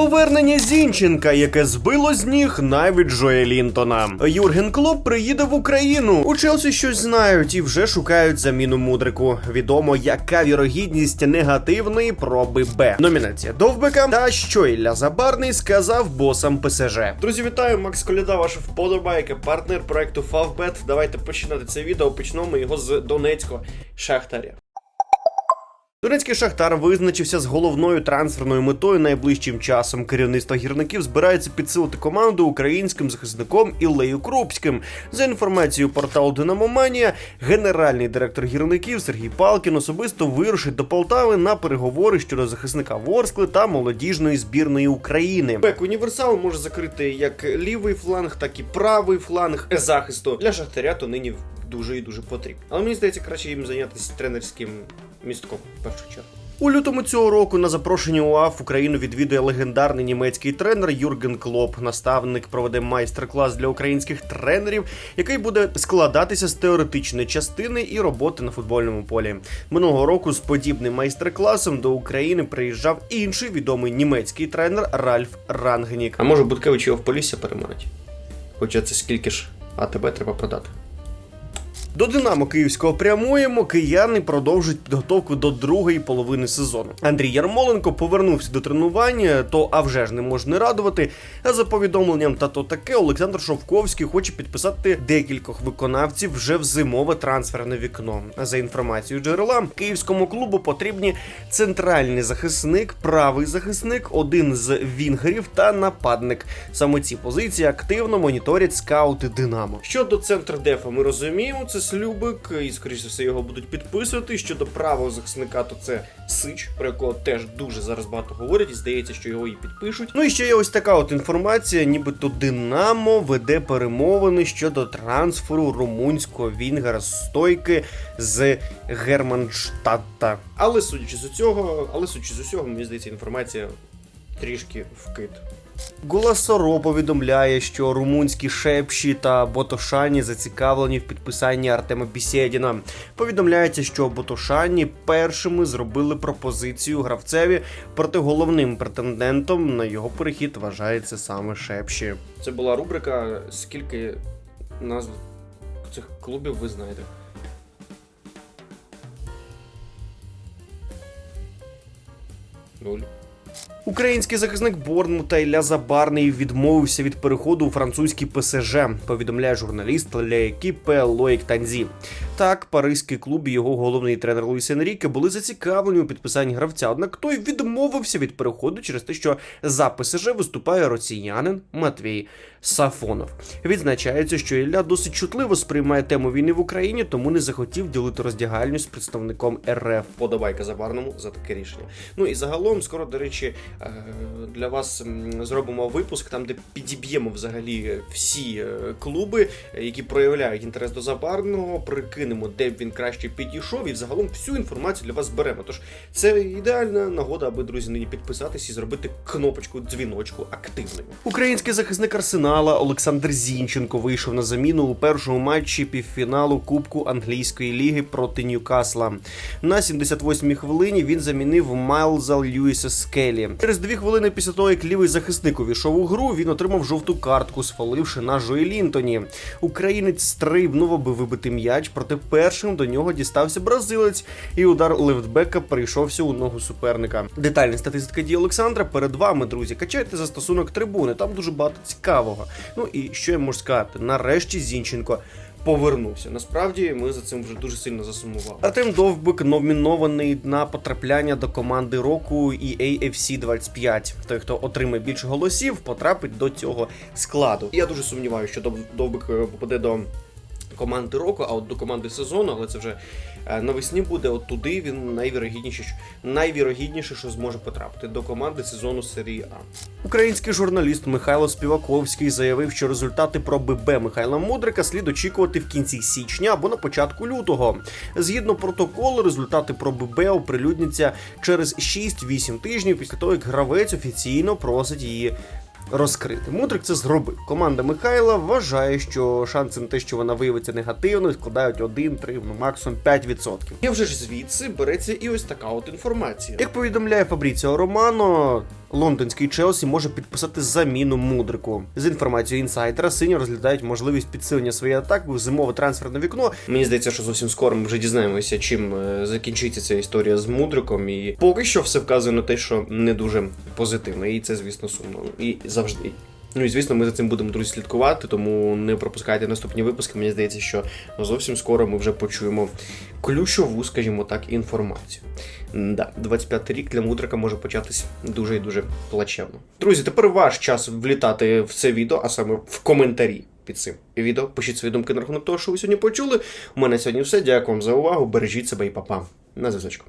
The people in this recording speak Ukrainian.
Повернення Зінченка, яке збило з ніг навіть Джоя Лінтона. Юрген Клоп приїде в Україну. У Челсі щось знають і вже шукають заміну мудрику. Відомо, яка вірогідність негативної проби Б. Номінація Довбека та що Ілля Забарний сказав босам ПСЖ. Друзі, вітаю! Макс Коляда, ваша вподобайка, партнер проекту Favbet. Давайте починати це відео. Почнемо його з Донецького Шахтаря. Донецький шахтар визначився з головною трансферною метою найближчим часом. Керівництво гірників збирається підсилити команду українським захисником Іллею Крупським. За інформацією порталу Динамоманія, генеральний директор гірників Сергій Палкін особисто вирушить до Полтави на переговори щодо захисника Ворскли та молодіжної збірної України. Бек універсал може закрити як лівий фланг, так і правий фланг захисту для шахтаря. То нині дуже і дуже потрібно. Але мені здається, краще їм зайнятися тренерським містком в першу чергу. У лютому цього року на запрошення УАФ Україну відвідує легендарний німецький тренер Юрген Клоп. Наставник проведе майстер-клас для українських тренерів, який буде складатися з теоретичної частини і роботи на футбольному полі. Минулого року з подібним майстер-класом до України приїжджав інший відомий німецький тренер Ральф Рангнік. А може Буткевич його в Полісся переманить? Хоча це скільки ж, а тебе треба продати. До Динамо Київського прямуємо. Кияни продовжують підготовку до другої половини сезону. Андрій Ярмоленко повернувся до тренування, то а вже ж не можна радувати. А за повідомленням та то таке, Олександр Шовковський хоче підписати декількох виконавців вже в зимове трансферне вікно. За інформацією джерела, київському клубу потрібні центральний захисник, правий захисник, один з вінгерів та нападник. Саме ці позиції активно моніторять скаути Динамо. Щодо центр дефа, ми розуміємо, це Слюбик, і скоріше все його будуть підписувати. Щодо правого захисника, то це Сич, про якого теж дуже зараз багато говорять, і здається, що його і підпишуть. Ну і ще є ось така от інформація, нібито Динамо веде перемовини щодо трансферу румунського вінгера стойки з Германштадта. Але судячи з усього, але судячи з усього, мені здається, інформація трішки вкид. Гуласоро повідомляє, що румунські шепші та Ботошані зацікавлені в підписанні Артема Бісєдіна. Повідомляється, що Ботошані першими зробили пропозицію гравцеві, проте головним претендентом на його перехід вважається саме Шепші. Це була рубрика Скільки назв цих клубів ви знаєте? Нуль. Український захисник Борнмута Ілля Забарний відмовився від переходу у французький ПСЖ, повідомляє журналіст для екіпи Лоїк Танзі. Так, паризький клуб і його головний тренер Луїс Енріке були зацікавлені у підписанні гравця. Однак той відмовився від переходу через те, що за ПСЖ виступає росіянин Матвій Сафонов. Відзначається, що Ілля досить чутливо сприймає тему війни в Україні, тому не захотів ділити роздягальню з представником РФ. Подобайка Забарному за таке рішення. Ну і загалом, скоро, до речі, для вас зробимо випуск, там де підіб'ємо взагалі всі е, клуби, е, які проявляють інтерес до Забарного, прикинемо, де б він краще підійшов, і взагалом всю інформацію для вас зберемо. Тож це ідеальна нагода, аби друзі нині підписатись і зробити кнопочку дзвіночку активною. Український захисник Арсенала Олександр Зінченко вийшов на заміну у першому матчі півфіналу Кубку англійської ліги проти Ньюкасла. На 78-й хвилині він замінив Майлза Льюіса Скелі. Через дві хвилини після того, як лівий захисник увійшов у гру, він отримав жовту картку, сфаливши на Жої Лінтоні. Українець стрибнув, аби вибити м'яч, проте першим до нього дістався бразилець, і удар левтбека прийшовся у ногу суперника. Детальна статистика дії Олександра перед вами, друзі. Качайте застосунок трибуни, там дуже багато цікавого. Ну і що я можу сказати? Нарешті Зінченко. Повернувся. Насправді ми за цим вже дуже сильно засумували. Артем Довбик номінований на потрапляння до команди року і AFC 25. Той, хто отримає більше голосів, потрапить до цього складу. Я дуже сумніваюся, що Дов- Довбик е, попаде до команди року, а от до команди сезону, але це вже е, навесні буде. От туди він найвірогідніше, найвірогідніше, що зможе потрапити до команди сезону серії А. Український журналіст Михайло Співаковський заявив, що результати проби Б Михайла Мудрика слід очікувати в кінці січня або на початку лютого. Згідно протоколу, результати проби Б оприлюдняться через 6-8 тижнів після того, як гравець офіційно просить її розкрити. Мудрик це зробив. Команда Михайла вважає, що шанси на те, що вона виявиться негативною, складають 1-3, ну максимум 5%. І вже ж звідси береться і ось така от інформація. Як повідомляє Фабріціо Романо, лондонський Челсі може підписати заміну мудрику. З інформацією інсайдера сині розглядають можливість підсилення своєї атаки в зимове трансферне вікно. Мені здається, що зовсім скоро ми вже дізнаємося, чим е, закінчиться ця історія з мудриком. І поки що все вказує на те, що не дуже позитивно, і це, звісно, сумно. І завжди. Ну і звісно, ми за цим будемо друзі слідкувати, тому не пропускайте наступні випуски. Мені здається, що зовсім скоро ми вже почуємо ключову, скажімо так, інформацію. Да, 25 рік для мудрика може початись дуже і дуже плачевно. Друзі, тепер ваш час влітати в це відео, а саме в коментарі під цим відео. Пишіть свої думки на рахунок того, що ви сьогодні почули. У мене сьогодні все. Дякую вам за увагу. Бережіть себе і папа. На зв'язочку.